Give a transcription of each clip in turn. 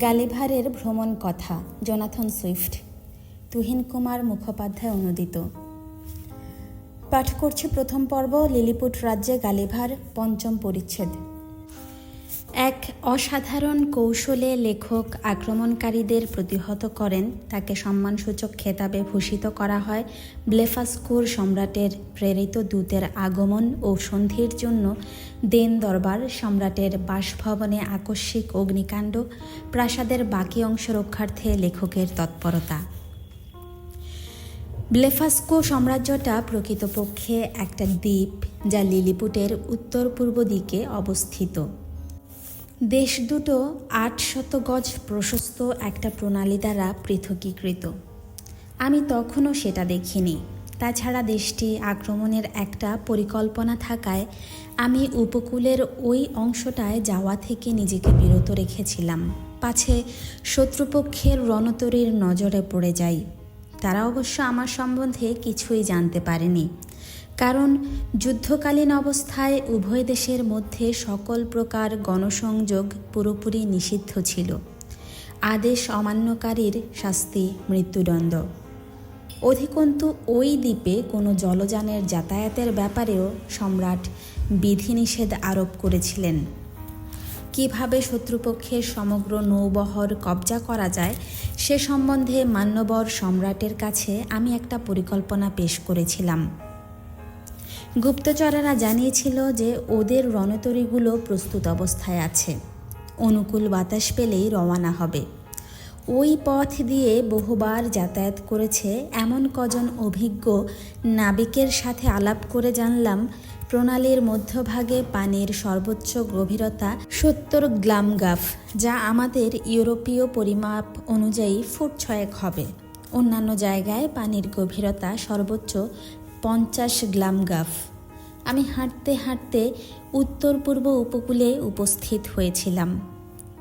গালিভারের ভ্রমণ কথা, Jonathan Swift. Tuhin Kumar Mukhopadhyay অনুদিত। পাঠ করছি প্রথম পর্ব, লিলিপুট রাজ্যে গালিভার পঞ্চম পরিচ্ছেদ। এক অসাধারণ কৌশলে লেখক আক্রমণকারীদের প্রতিহত করেন। তাকে সম্মানসূচক খেতাবে ভূষিত করা হয়। ব্লেফাস্কুর সম্রাটের প্রেরিত দূতের আগমন ও সন্ধির জন্য দেন দরবার সম্রাটের বাসভবনে আকস্মিক অগ্নিকাণ্ড, প্রাসাদের বাকি অংশ রক্ষার্থে লেখকের তৎপরতা। ব্লেফাস্কো সাম্রাজ্যটা প্রকৃতপক্ষে একটা দ্বীপ যা লিলিপুটের উত্তর পূর্ব দিকে অবস্থিত। দেশ দুটো আট শত গজ প্রশস্ত একটা প্রণালী দ্বারা পৃথকীকৃত। আমি তখনও সেটা দেখিনি। তাছাড়া দেশটি আক্রমণের একটা পরিকল্পনা থাকায় আমি উপকূলের ওই অংশটায় যাওয়া থেকে নিজেকে বিরত রেখেছিলাম। পাছে শত্রুপক্ষের রণতরীর নজরে পড়ে যাই। তারা অবশ্য আমার সম্বন্ধে কিছুই জানতে পারেনি। কারণ যুদ্ধকালীন অবস্থায় উভয় দেশের মধ্যে সকল প্রকার গণসংযোগ পুরোপুরি নিষিদ্ধ ছিল। আদেশ অমান্যকারীর শাস্তি, মৃত্যুদণ্ড। অধিকন্তু, ওই দ্বীপে কোনো জলযানের যাতায়াতের ব্যাপারেও সম্রাট বিধিনিষেধ আরোপ করেছিলেন। কীভাবে শত্রুপক্ষের সমগ্র নৌবহর কবজা করা যায়, সে সম্বন্ধে মান্যবর সম্রাটের কাছে আমি একটা পরিকল্পনা পেশ করেছিলাম। গুপ্তচরেরা জানিয়েছিল যে ওদের রণতরীগুলো প্রস্তুত অবস্থায় আছে। অনুকূল বাতাস পেলেই রওয়ানা হবে। ওই পথ দিয়ে বহুবার যাতায়াত করেছে এমন কজন অভিজ্ঞ নাবিকের সাথে আলাপ করে জানলাম, প্রণালীর মধ্যভাগে পানির সর্বোচ্চ গভীরতা সত্তর গ্লাম গাফ, যা আমাদের ইউরোপীয় পরিমাপ অনুযায়ী ফুট ছয়েক হবে। অন্যান্য জায়গায় পানির গভীরতা সর্বোচ্চ পঞ্চাশ গ্লাম গাফ। আমি হাঁটতে হাঁটতে উত্তর পূর্ব উপকূলে উপস্থিত হয়েছিলাম।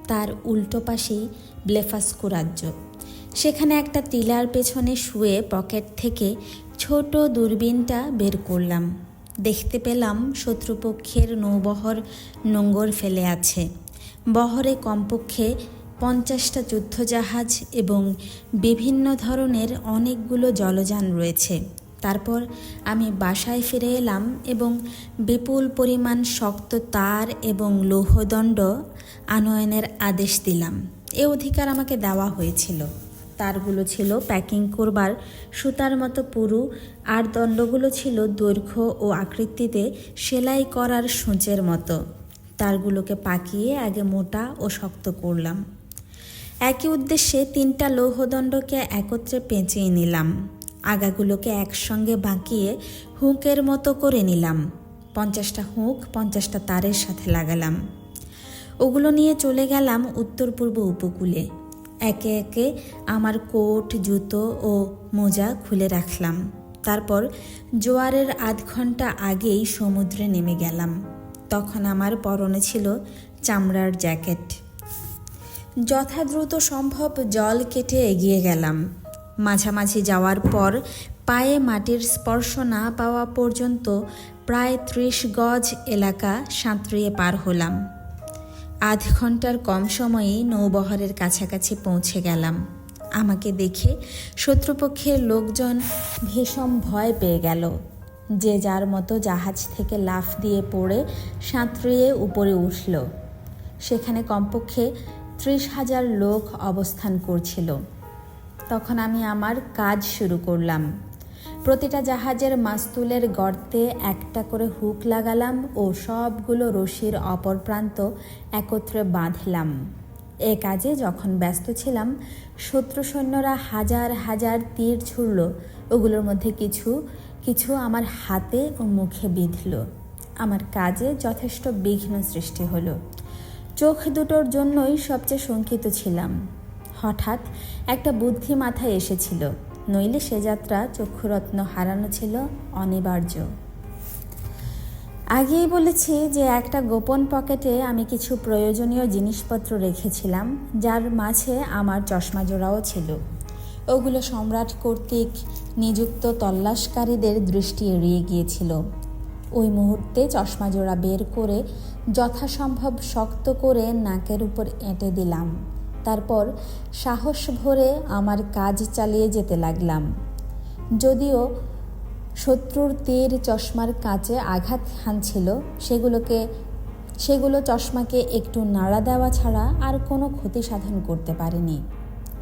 তার উল্টো পাশেই ব্লেফাস্কো রাজ্য। সেখানে একটা টিলার পেছনে শুয়ে পকেট থেকে ছোট দূরবীনটা বের করলাম। দেখতে পেলাম শত্রুপক্ষের নৌবহর নোঙ্গর ফেলে আছে। বহরে কমপক্ষে পঞ্চাশটা যুদ্ধজাহাজ এবং বিভিন্ন ধরনের অনেকগুলো জলযান রয়েছে। তারপর আমি বাসায় ফিরে এলাম এবং বিপুল পরিমাণ শক্ত তার এবং লৌহদণ্ড আনয়নের আদেশ দিলাম। এ অধিকার আমাকে দেওয়া হয়েছিল। তারগুলো ছিল প্যাকিং করবার সুতার মতো পুরু, আর দণ্ডগুলো ছিল দৈর্ঘ্য ও আকৃতিতে সেলাই করার সূচের মতো। তারগুলোকে পাকিয়ে আগে মোটা ও শক্ত করলাম। একই উদ্দেশ্যে তিনটা লৌহদণ্ডকে একত্রে পেঁচিয়ে নিলাম। আগাগুলোকে একসঙ্গে বাঁকিয়ে হুঁকের মতো করে নিলাম। পঞ্চাশটা হুঁক, পঞ্চাশটা তারের সাথে লাগালাম। ওগুলো নিয়ে চলে গেলাম উত্তর পূর্ব উপকূলে। একে একে আমার কোট, জুতো ও মোজা খুলে রাখলাম। তারপর জোয়ারের আধ ঘণ্টা আগেই সমুদ্রে নেমে গেলাম। তখন আমার পরনে ছিল চামড়ার জ্যাকেট। যথাদ্রুত সম্ভব জল কেটে এগিয়ে গেলাম। মাঝামাঝি যাওয়ার পর পায়ে মাটির স্পর্শ না পাওয়া পর্যন্ত প্রায় ত্রিশ গজ এলাকা সাঁতরিয়ে পার হলাম। আধ ঘণ্টার কম সময়েই নৌবহরের কাছাকাছি পৌঁছে গেলাম। আমাকে দেখে শত্রুপক্ষের লোকজন ভীষণ ভয় পেয়ে গেল। যে যার মতো জাহাজ থেকে লাফ দিয়ে পড়ে সাঁতরিয়ে উপরে উঠল। সেখানে কমপক্ষে ত্রিশ হাজার লোক অবস্থান করছিল। তখন আমি আমার কাজ শুরু করলাম। প্রতিটা জাহাজের মাস্তুলের গর্তে একটা করে হুক লাগালাম ও সবগুলো রশির অপর প্রান্ত একত্রে বাঁধলাম। এ কাজে যখন ব্যস্ত ছিলাম, শত্রু সৈন্যরা হাজার হাজার তীর ছুড়ল, ওগুলোর মধ্যে কিছু কিছু আমার হাতে ও মুখে বিঁধল। আমার কাজে যথেষ্ট বিঘ্ন সৃষ্টি হলো। চোখ দুটোর জন্যই সবচেয়ে শঙ্কিত ছিলাম। হঠাৎ একটা বুদ্ধি মাথায় এসেছিল। নইলে সে যাত্রা চক্ষুরত্ন হারানো ছিল অনিবার্য। আগেই বলেছি যে একটা গোপন পকেটে আমি কিছু প্রয়োজনীয় জিনিসপত্র রেখেছিলাম, যার মাঝে আমার চশমা জোড়াও ছিল। ওগুলো সম্রাট কর্তৃক নিযুক্ত তল্লাশকারীদের দৃষ্টি এড়িয়ে গিয়েছিল। ওই মুহূর্তে চশমা জোড়া বের করে যথাসম্ভব শক্ত করে নাকের উপর এঁটে দিলাম। তারপর সাহস ভরে আমার কাজ চালিয়ে যেতে লাগলাম। যদিও শত্রুর তীর চশমার কাঁচে আঘাত হানছিল, সেগুলোকে, সেগুলো চশমাকে একটু নাড়া দেওয়া ছাড়া আর কোনো ক্ষতি সাধন করতে পারেনি।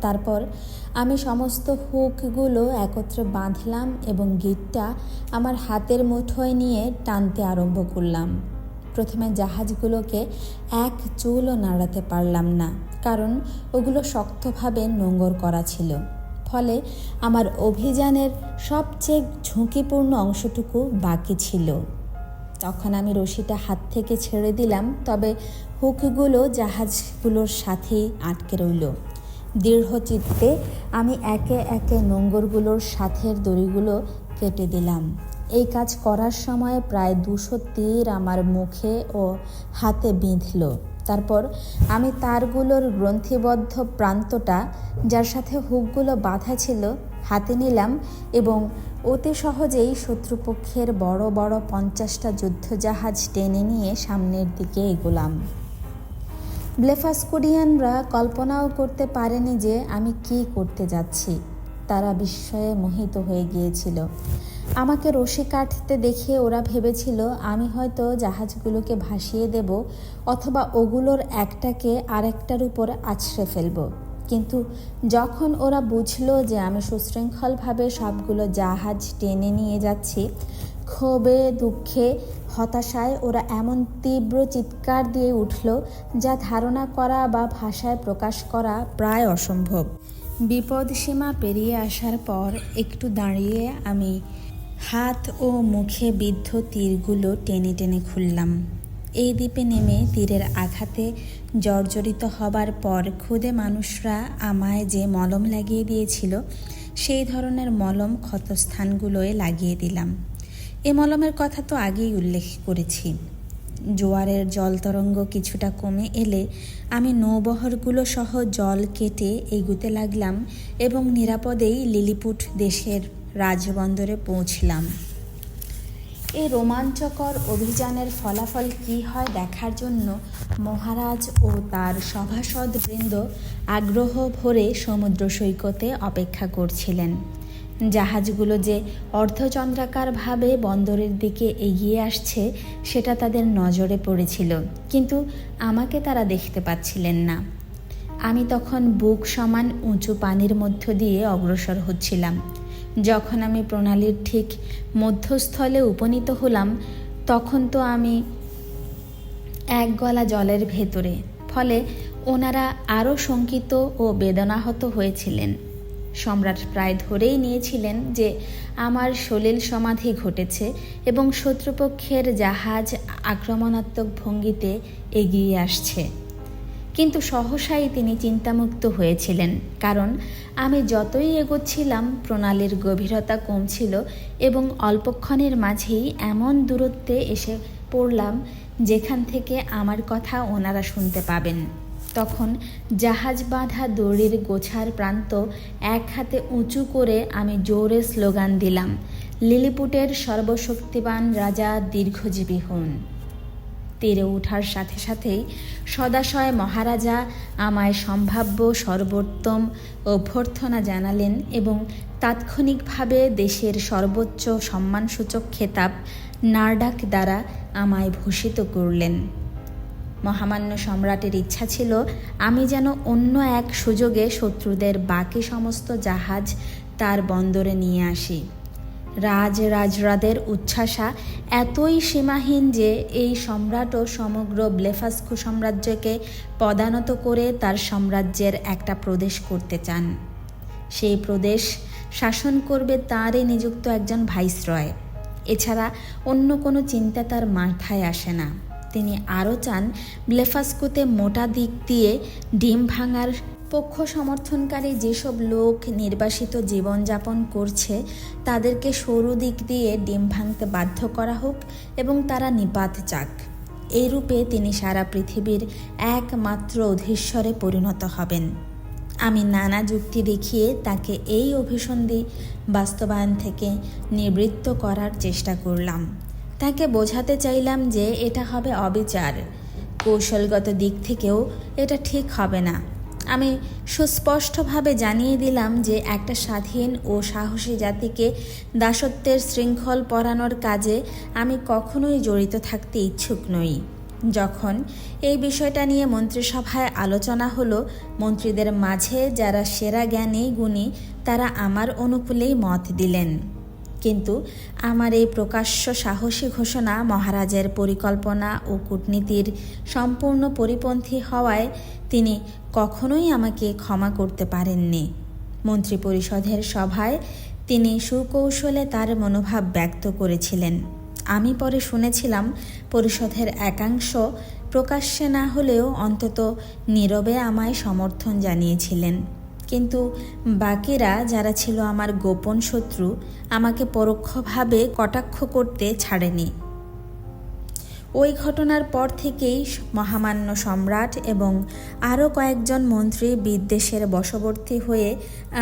তারপর আমি সমস্ত হুকগুলো একত্রে বাঁধলাম এবং গিটটা আমার হাতের মুঠোয় নিয়ে টানতে আরম্ভ করলাম। প্রথমে জাহাজগুলোকে এক চুলও নাড়াতে পারলাম না, কারণ ওগুলো শক্তভাবে নোঙর করা ছিল। ফলে আমার অভিযানের সবচেয়ে ঝুঁকিপূর্ণ অংশটুকু বাকি ছিল। তখন আমি রশিটা হাত থেকে ছেড়ে দিলাম, তবে হুকগুলো জাহাজগুলোর সাথেই আটকে রইল। দৃঢ় চিত্তে আমি একে একে নোঙ্গরগুলোর সাথের দড়িগুলো কেটে দিলাম। এই কাজ করার সময় প্রায় দুশো তীর আমার মুখে ও হাতে বিঁধল। তারপর আমি তারগুলোর গ্রন্থিবদ্ধ প্রান্তটা, যার সাথে হুকগুলো বাঁধা ছিল, হাতে নিলাম এবং অতি সহজেই শত্রুপক্ষের বড় বড় পঞ্চাশটা যুদ্ধজাহাজ টেনে নিয়ে সামনের দিকে এগোলাম। ব্লেফাস্কুডিয়ানরা কল্পনাও করতে পারেনি যে আমি কি করতে যাচ্ছি। তারা বিস্ময়ে মোহিত হয়ে গিয়েছিল। আমাকে রশি কাটতে দেখে ওরা ভেবেছিল, আমি হয়তো জাহাজগুলোকে ভাসিয়ে দেব অথবা ওগুলোর একটাকে আরেকটার উপর আছড়ে ফেলব। কিন্তু যখন ওরা বুঝলো যে আমি সুশৃঙ্খলভাবে সবগুলো জাহাজ টেনে নিয়ে যাচ্ছি, ক্ষোভে, দুঃখে, হতাশায় ওরা এমন তীব্র চিৎকার দিয়ে উঠল যা ধারণা করা বা ভাষায় প্রকাশ করা প্রায় অসম্ভব। বিপদ সীমা পেরিয়ে আসার পর একটু দাঁড়িয়ে আমি হাত ও মুখে বিদ্ধ তীরগুলো টেনে টেনে খুললাম। এই দ্বীপে নেমে তীরের আঘাতে জর্জরিত হবার পর খুদে মানুষরা আমায় যে মলম লাগিয়ে দিয়েছিল, সেই ধরনের মলম ক্ষতস্থানগুলোয় লাগিয়ে দিলাম। এ মলমের কথা তো আগেই উল্লেখ করেছি। জোয়ারের জল তরঙ্গ কিছুটা কমে এলে আমি নৌবহরগুলো সহ জল কেটে এগুতে লাগলাম এবং নিরাপদেই লিলিপুট দেশের রাজবন্দরে পৌঁছলাম। এই রোমাঞ্চকর অভিযানের ফলাফল কী হয় দেখার জন্য মহারাজ ও তার সভাসদ সভাসদবৃন্দ আগ্রহ ভরে সমুদ্র সৈকতে অপেক্ষা করছিলেন। জাহাজগুলো যে অর্ধচন্দ্রাকারভাবে বন্দরের দিকে এগিয়ে আসছে, সেটা তাদের নজরে পড়েছিল, কিন্তু আমাকে তারা দেখতে পাচ্ছিলেন না। আমি তখন বুক সমান উঁচু পানির মধ্য দিয়ে অগ্রসর হচ্ছিলাম। যখন আমি প্রণালীর ঠিক মধ্যস্থলে উপনীত হলাম, তখন তো আমি এক গলা জলের ভেতরে, ফলে ওনারা আরও শঙ্কিত ও বেদনাহত হয়েছিলেন। সম্রাট প্রায় ধরেই নিয়েছিলেন যে আমার সলিল সমাধি ঘটেছে এবং শত্রুপক্ষের জাহাজ আক্রমণাত্মক ভঙ্গিতে এগিয়ে আসছে। কিন্তু সহসাই তিনি চিন্তামুক্ত হয়েছিলেন, কারণ আমি যতই এগোচ্ছিলাম, প্রণালীর গভীরতা কমছিল এবং অল্পক্ষণের মাঝেই এমন দূরত্বে এসে পড়লাম যেখান থেকে আমার কথা ওনারা শুনতে পাবেন। তখন জাহাজ বাঁধা দড়ির গোছার প্রান্ত এক হাতে উঁচু করে আমি জোরে স্লোগান দিলাম, লিলিপুটের সর্বশক্তিবান রাজা দীর্ঘজীবী হন। তীরে ওঠার সাথে সাথেই সদাশয় মহারাজা আমায় সম্ভাব্য সর্বোত্তম অভ্যর্থনা জানালেন এবং তাৎক্ষণিকভাবে দেশের সর্বোচ্চ সম্মানসূচক খেতাব নার্ডাক দ্বারা আমায় ভূষিত করলেন। মহামান্য সম্রাটের ইচ্ছা ছিল, আমি যেন অন্য এক সুযোগে শত্রুদের বাকি সমস্ত জাহাজ তার বন্দরে নিয়ে আসি। রাজ রাজরাদের উচ্ছ্বাসা এতই সীমাহীন যে এই সম্রাটও সমগ্র ব্লেফাস্কু সাম্রাজ্যকে পদানত করে তার সাম্রাজ্যের একটা প্রদেশ করতে চান। সেই প্রদেশ শাসন করবে তাঁরই নিযুক্ত একজন ভাইসরয়। এছাড়া অন্য কোনো চিন্তা তার মাথায় আসে না। তিনি আরও চান ব্লেফাস্কুতে মোটা দিক দিয়ে ডিম ভাঙার পক্ষ সমর্থনকারী যেসব লোক নির্বাসিত জীবনযাপন করছে, তাদেরকে সরু দিক দিয়ে ডিম ভাঙতে বাধ্য করা হোক এবং তারা নিপাত যাক এই রূপে তিনি সারা পৃথিবীর একমাত্র অধীশ্বরে পরিণত হবেন। আমি নানা যুক্তি দেখিয়ে তাকে এই অভিসন্ধি বাস্তবায়ন থেকে নিবৃত্ত করার চেষ্টা করলাম। তাকে বোঝাতে চাইলাম যে এটা হবে অবিচার। কৌশলগত দিক থেকেও এটা ঠিক হবে না। আমি সুস্পষ্টভাবে জানিয়ে দিলাম যে একটা স্বাধীন ও সাহসী জাতিকে দাসত্বের শৃঙ্খল পরানোর কাজে আমি কখনোই জড়িত থাকতে ইচ্ছুক নই। যখন এই বিষয়টা নিয়ে মন্ত্রিসভায় আলোচনা হলো, মন্ত্রীদের মাঝে যারা সেরা জ্ঞানী, গুণী, তারা আমার অনুকূলেই মত দিলেন। কিন্তু আমার এই প্রকাশ্য সাহসী ঘোষণা, মহারাজের পরিকল্পনা ও কূটনীতির সম্পূর্ণ পরিপন্থী হওয়ায় তিনি কখনোই আমাকে ক্ষমা করতে পারেননি। মন্ত্রিপরিষদের সভায় তিনি সুকৌশলে তার মনোভাব ব্যক্ত করেছিলেন। আমি পরে শুনেছিলাম, পরিষদের একাংশ প্রকাশ্যে না হলেও অন্তত নীরবে আমায় সমর্থন জানিয়েছিলেন। কিন্তু বাকিরা যারা ছিল আমার গোপন শত্রু, আমাকে পরোক্ষভাবে কটাক্ষ করতে ছাড়েনি। ওই ঘটনার পর থেকেই মহামান্য সম্রাট এবং আরও কয়েকজন মন্ত্রী বিদ্বেষের বশবর্তী হয়ে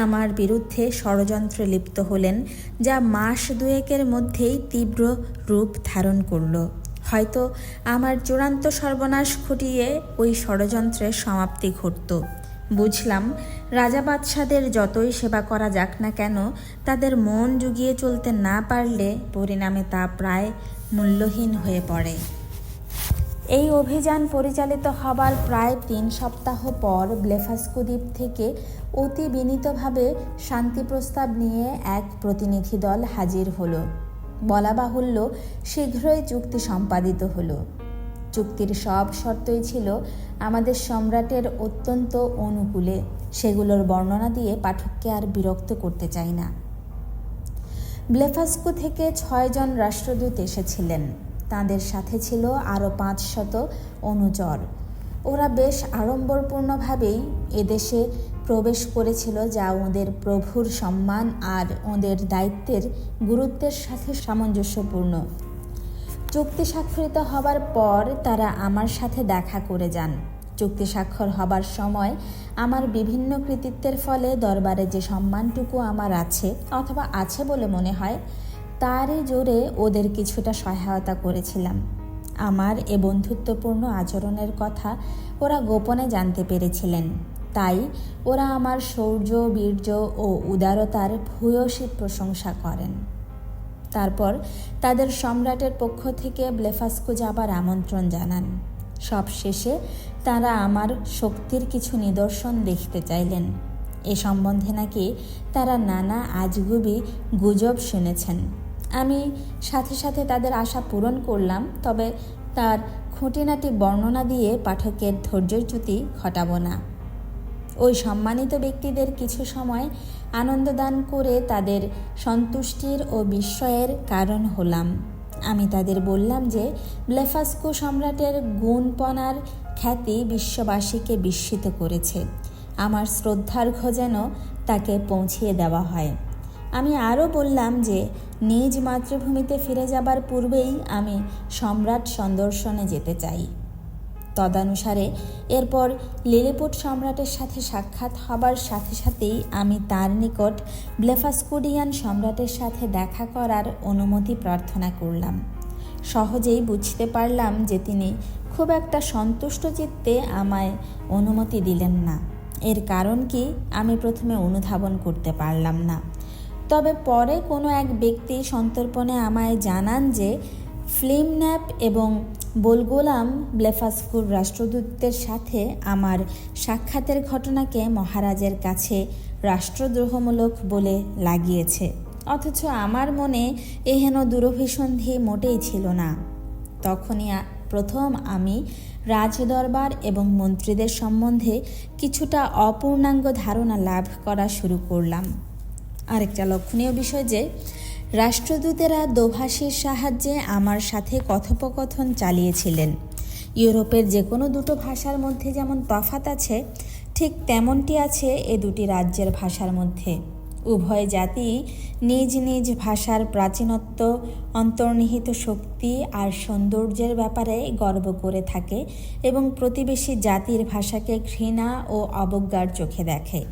আমার বিরুদ্ধে ষড়যন্ত্রে লিপ্ত হলেন, যা মাস দুয়েকের মধ্যেই তীব্র রূপ ধারণ করল। হয়তো আমার চূড়ান্ত সর্বনাশ ঘটিয়ে ওই ষড়যন্ত্রের সমাপ্তি ঘটত। বুঝলাম, রাজা বাদশাদের যতই সেবা করা যাক না কেন, তাদের মন জুগিয়ে চলতে না পারলে পরিণামে তা প্রায় মূল্যহীন হয়ে পড়ে। এই অভিযান পরিচালিত হবার প্রায় তিন সপ্তাহ পর ব্লেফাস্কো দ্বীপ থেকে অতি বিনীতভাবে শান্তি প্রস্তাব নিয়ে এক প্রতিনিধি দল হাজির হলো। বলা বাহুল্য, শীঘ্রই চুক্তি সম্পাদিত হলো। চুক্তির সব শর্তই ছিল আমাদের সম্রাটের অত্যন্ত অনুকূলে সেগুলোর বর্ণনা দিয়ে পাঠককে আর বিরক্ত করতে চাই না। ব্লেফাস্কো থেকে ছয়জন রাষ্ট্রদূত এসেছিলেন। তাদের সাথে ছিল আরও পাঁচশত অনুচর। ওরা বেশ আড়ম্বরপূর্ণভাবেই এদেশে প্রবেশ করেছিল যা ওদের প্রভুর সম্মান আর ওদের দায়িত্বের গুরুত্বের সাথে সামঞ্জস্যপূর্ণ। চুক্তি স্বাক্ষরিত হবার পর তারা আমার সাথে দেখা করে যান। চুক্তি স্বাক্ষর হবার সময় আমার বিভিন্ন কৃতিত্বের ফলে দরবারে যে সম্মানটুকু আমার আছে অথবা আছে বলে মনে হয়, তারই জোরে ওদের কিছুটা সহায়তা করেছিলাম। আমার এ বন্ধুত্বপূর্ণ আচরণের কথা ওরা গোপনে জানতে পেরেছিলেন। তাই ওরা আমার শৌর্য বীর্য ও উদারতার ভূয়সী প্রশংসা করেন। তারপর তাদের সম্রাটের পক্ষ থেকে ব্লেফাস্কো যাবার আমন্ত্রণ জানান। সব শেষে তারা আমার শক্তির কিছু নিদর্শন দেখতে চাইলেন। এ সম্বন্ধে নাকি তারা নানা আজগুবি গুজব শুনেছেন। আমি সাথে সাথে তাদের আশা পূরণ করলাম, তবে তার খুঁটিনাটি বর্ণনা দিয়ে পাঠকের ধৈর্যচ্যুতি ঘটাবো না। ওই সম্মানিত ব্যক্তিদের কিছু সময় আনন্দদান করে তাদের সন্তুষ্টির ও বিস্ময়ের কারণ হলাম। আমি তাদের বললাম যে, ব্লেফাস্কো সম্রাটের গুণপনার খ্যাতি বিশ্ববাসীকে বিস্মিত করেছে। আমার শ্রদ্ধার্ঘ্য যেন তাকে পৌঁছিয়ে দেওয়া হয়। আমি আরও বললাম যে, নিজ মাতৃভূমিতে ফিরে যাবার পূর্বেই আমি সম্রাট সন্দর্শনে যেতে চাই। তদানুসারে এরপর লিলিপুট সম্রাটের সাথে সাক্ষাৎ হবার সাথে সাথেই আমি তার নিকট ব্লেফাস্কুডিয়ান সম্রাটের সাথে দেখা করার অনুমতি প্রার্থনা করলাম। সহজেই বুঝতে পারলাম যে তিনি খুব একটা সন্তুষ্ট চিত্তে আমায় অনুমতি দিলেন না। এর কারণ কি? আমি প্রথমে অনুধাবন করতে পারলাম না। তবে পরে কোনো এক ব্যক্তি সন্তর্পণে আমায় জানান যে ফ্লিমন্যাপ এবং বোলগোলাম ব্লেফাস্কুর রাষ্ট্রদূতদের সাথে আমার সাক্ষাতের ঘটনাকে মহারাজের কাছে রাষ্ট্রদ্রোহমূলক বলে লাগিয়েছে। অথচ আমার মনে এহেন দুরভিসন্ধি মোটেই ছিল না। তখনই প্রথম আমি রাজদরবার এবং মন্ত্রীদের সম্বন্ধে কিছুটা অপূর্ণাঙ্গ ধারণা লাভ করা শুরু করলাম। আরেকটা লক্ষণীয় বিষয় যে রাষ্ট্রদূতেরা দোভাষীর সাহায্যে আমার সাথে কথোপকথন চালিয়েছিলেন। ইউরোপের যে কোনো দুটো ভাষার মধ্যে যেমন তফাত আছে, ঠিক তেমনটি আছে এ দুটি রাজ্যের ভাষার মধ্যে। উভয় জাতি নিজ নিজ ভাষার প্রাচীনত্ব, অন্তর্নিহিত শক্তি আর সৌন্দর্যের ব্যাপারে গর্ব করে থাকে এবং প্রতিবেশী জাতির ভাষাকে ঘৃণা ও অবজ্ঞার চোখে দেখে।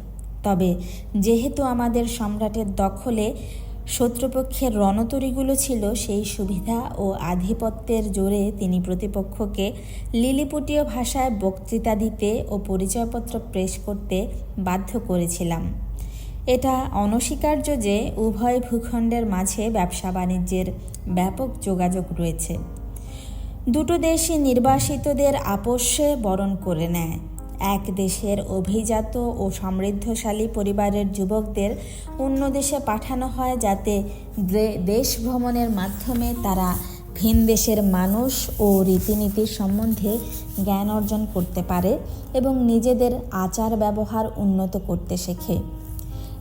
তবে যেহেতু আমাদের সম্রাটের দখলে শত্রুপক্ষের রণতরীগুলো ছিল সেই সুবিধা ও আধিপত্যের জোরে তিনি প্রতিপক্ষকে লিলিপুটীয় ভাষায় বক্তৃতা দিতে ও পরিচয়পত্র প্রেস করতে বাধ্য করেছিলাম। এটা অনস্বীকার্য যে উভয় ভূখণ্ডের মাঝে ব্যবসা বাণিজ্যের ব্যাপক যোগাযোগ রয়েছে। দুটো দেশই নির্বাসিতদের আপোষে বরণ করে নেয়। এক দেশের অভিজাত ও সমৃদ্ধশালী পরিবারের যুবকদের অন্য দেশে পাঠানো হয় যাতে দেশ ভ্রমণের মাধ্যমে তারা ভিন দেশের মানুষ ও রীতিনীতির সম্বন্ধে জ্ঞান অর্জন করতে পারে এবং নিজেদের আচার ব্যবহার উন্নত করতে শেখে।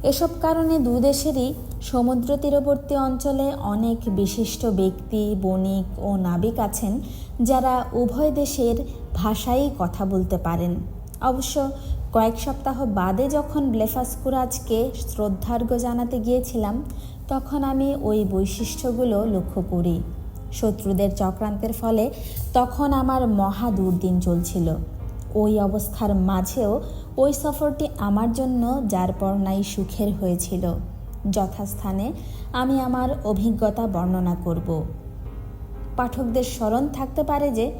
এসব কারণে দু দেশেরই সমুদ্র তীরবর্তী অঞ্চলে অনেক বিশিষ্ট ব্যক্তি, বণিক ও নাবিক আছেন যারা উভয় দেশের ভাষাই কথা বলতে পারেন। অবশ্য কয়েক সপ্তাহ বাদে যখন ব্লেফাসকুরাজকে শ্রদ্ধার্ঘ্য জানাতে গিয়েছিলাম, তখন আমি ওই বৈশিষ্ট্যগুলো লক্ষ্য করি। শত্রুদের চক্রান্তের ফলে তখন আমার মহা দুর্দিন চলছিল। ওই অবস্থার মাঝেও ওই সফরটি আমার জন্য যার পর নাই সুখের হয়েছিল। যথাস্থানে আমি আমার অভিজ্ঞতা বর্ণনা করব। পাঠকদের স্মরণ থাকতে পারে যে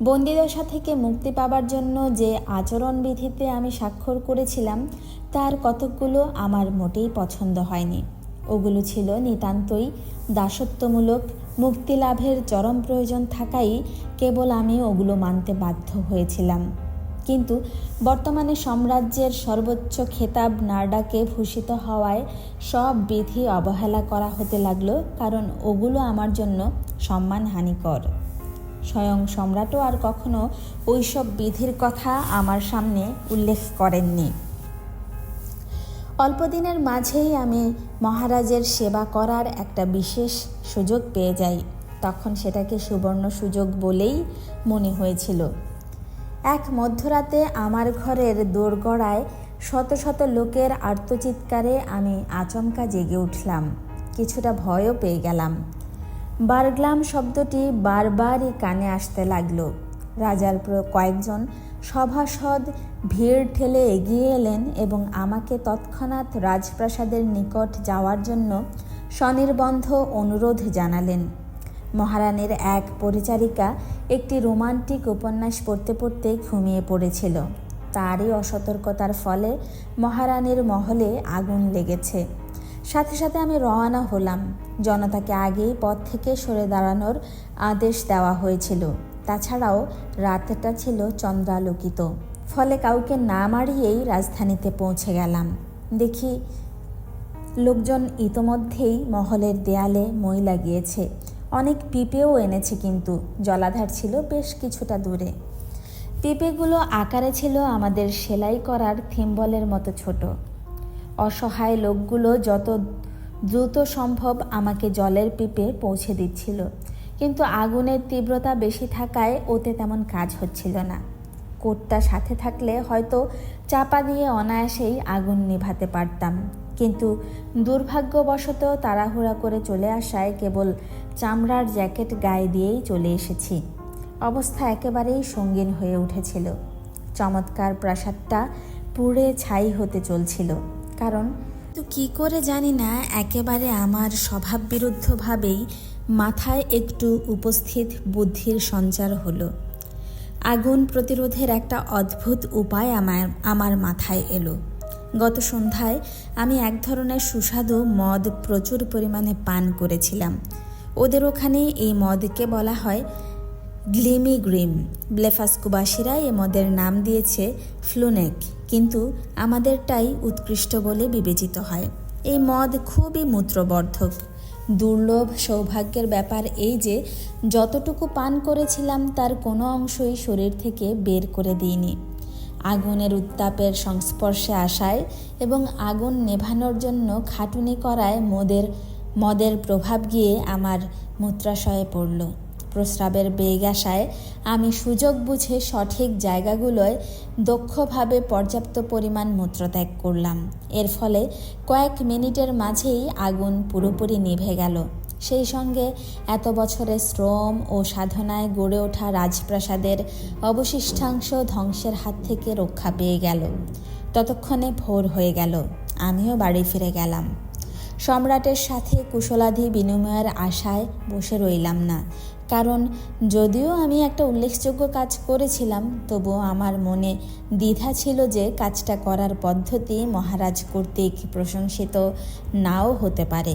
বন্দিদশা থেকে মুক্তি পাবার জন্য যে আচরণবিধিতে আমি স্বাক্ষর করেছিলাম, তার কতকগুলো আমার মোটেই পছন্দ হয়নি। ওগুলো ছিল নিতান্তই দাসত্বমূলক মুক্তি লাভের চরম প্রয়োজন থাকাই কেবল আমি ওগুলো মানতে বাধ্য হয়েছিলাম। কিন্তু বর্তমানে সাম্রাজ্যের সর্বোচ্চ খেতাব নার্ডাকে ভূষিত হওয়ায় সব বিধি অবহেলা করা হতে লাগল, কারণ ওগুলো আমার জন্য সম্মানহানিকর। স্বয়ং সম্রাটও আর কখনো ওইসব বিধির কথা আমার সামনে উল্লেখ করেননি। অল্পদিনের মাঝেই আমি মহারাজের সেবা করার একটা বিশেষ সুযোগ পেয়ে যাই। তখন সেটাকে সুবর্ণ সুযোগ বলেই মনে হয়েছিল। এক মধ্যরাতে আমার ঘরের দোরগড়ায় শত শত লোকের আর্তচিৎকারে আমি আচমকা জেগে উঠলাম। কিছুটা ভয়ও পেয়ে গেলাম। বারগ্লাম শব্দটি বারবারই কানে আসতে লাগল। রাজার কয়েকজন সভাসদ ভিড় ঠেলে এগিয়ে এলেন এবং আমাকে তৎক্ষণাৎ রাজপ্রাসাদের নিকট যাওয়ার জন্য স্বনির্বন্ধ অনুরোধ জানালেন। মহারানীর এক পরিচারিকা একটি রোমান্টিক উপন্যাস পড়তে পড়তে ঘুমিয়ে পড়েছিল। তারই অসতর্কতার ফলে মহারানীর মহলে আগুন লেগেছে। সাথে সাথে আমি রওয়ানা হলাম। জনতাকে আগেই পথ থেকে সরে দাঁড়ানোর আদেশ দেওয়া হয়েছিল। তাছাড়াও রাতটা ছিল চন্দ্রালোকিত। ফলে কাউকে না মারিয়েই রাজধানীতে পৌঁছে গেলাম। দেখি লোকজন ইতোমধ্যেই মহলের দেয়ালে মই লাগিয়েছে। অনেক পিঁপেও এনেছে কিন্তু, জলাধার ছিল বেশ কিছুটা দূরে। পিঁপেগুলো আকারে ছিল আমাদের সেলাই করার থিম্বলের মতো ছোট। অসহায় লোকগুলো যত দ্রুত সম্ভব আমাকে জলের পিপে পৌঁছে দিচ্ছিল। কিন্তু আগুনের তীব্রতা বেশি থাকায় ওতে তেমন কাজ হচ্ছিল না। কোটটা সাথে থাকলে হয়তো চাপা দিয়ে অনায়াসেই আগুন নিভাতে পারতাম। কিন্তু দুর্ভাগ্যবশত তাড়াহুড়া করে চলে আসায় কেবল চামড়ার জ্যাকেট গায়ে দিয়েই চলে এসেছি। অবস্থা একেবারেই সঙ্গীন হয়ে উঠেছিল। চমৎকার প্রাসাদটা পুড়ে ছাই হতে চলছিল। কারণ তো কি করে জানি না, একেবারে আমার স্বভাব বিরুদ্ধভাবেই মাথায় একটু উপস্থিত বুদ্ধির সঞ্চার হলো। আগুন প্রতিরোধের একটা অদ্ভুত উপায় আমার আমার মাথায় এলো। গত সন্ধ্যায় আমি এক ধরনের সুস্বাদু মদ প্রচুর পরিমাণে পান করেছিলাম। ওদের ওখানে এই মদকে বলা হয় গ্লিমি গ্রিম ব্লেফাস্কুবাসীরা এ মদের নাম দিয়েছে ফ্লুনেক। কিন্তু আমাদেরটাই উৎকৃষ্ট বলে বিবেচিত হয়। এই মদ খুবই মূত্রবর্ধক। দুর্লভ সৌভাগ্যের ব্যাপার এই যে, যতটুকু পান করেছিলাম তার কোনো অংশই শরীর থেকে বের করে দিইনি। আগুনের উত্তাপের সংস্পর্শে আসায় এবং আগুন নেভানোর জন্য খাটুনি করায় মদের মদের প্রভাব গিয়ে আমার মূত্রাশয়ে পড়ল। প্রস্রাবের বেগ আসায় আমি সুযোগ বুঝে সঠিক জায়গাগুলোয় দক্ষভাবে পর্যাপ্ত পরিমাণ মূত্রত্যাগ করলাম। এর ফলে কয়েক মিনিটের মাঝেই আগুন পুরোপুরি নিভে গেল। সেই সঙ্গে এত বছরের শ্রম ও সাধনায় গড়ে ওঠা রাজপ্রাসাদের অবশিষ্টাংশ ধ্বংসের হাত থেকে রক্ষা পেয়ে গেল। ততক্ষণে ভোর হয়ে গেল। আমিও বাড়ি ফিরে গেলাম। সম্রাটের সাথে কুশলাধি বিনিময়ের আশায় বসে রইলাম না। কারণ যদিও আমি একটা উল্লেখযোগ্য কাজ করেছিলাম, তবুও আমার মনে দ্বিধা ছিল যে কাজটা করার পদ্ধতি মহারাজ কর্তৃক প্রশংসিত নাও হতে পারে।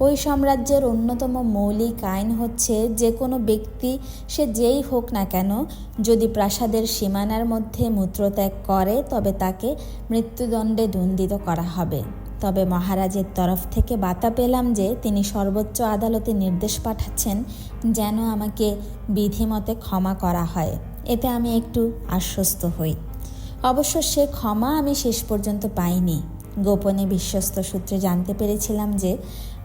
ওই সাম্রাজ্যের অন্যতম মৌলিক আইন হচ্ছে যে কোনো ব্যক্তি, সে যেই হোক না কেন, যদি প্রাসাদের সীমানার মধ্যে মূত্রত্যাগ করে, তবে তাকে মৃত্যুদণ্ডে দণ্ডিত করা হবে। তবে মহারাজের তরফ থেকে বাতা পেলাম যে তিনি সর্বোচ্চ আদালতে নির্দেশ পাঠাচ্ছেন যেন আমাকে বিধিমতে ক্ষমা করা হয়। এতে আমি একটু আশ্বস্ত হই। অবশ্য সে ক্ষমা আমি শেষ পর্যন্ত পাইনি। গোপনে বিশ্বস্ত সূত্রে জানতে পেরেছিলাম যে,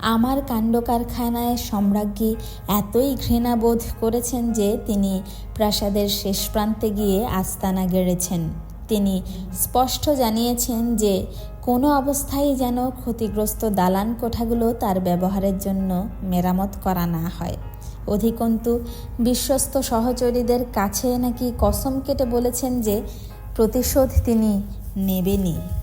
আমার কাণ্ড কারখানায় সম্রাজ্ঞী এতই ঘৃণাবোধ করেছেন যে, তিনি প্রাসাদের শেষ প্রান্তে গিয়ে আস্তানা গেড়েছেন। তিনি স্পষ্ট জানিয়েছেন যে, কোনো অবস্থায় যেন ক্ষতিগ্রস্ত দালান কোঠাগুলো তার ব্যবহারের জন্য মেরামত করা না হয়। অধিকন্তু বিশ্বস্ত সহচরীদের কাছে নাকি কসম কেটে বলেছেন যে প্রতিশোধ তিনি নেবেনই।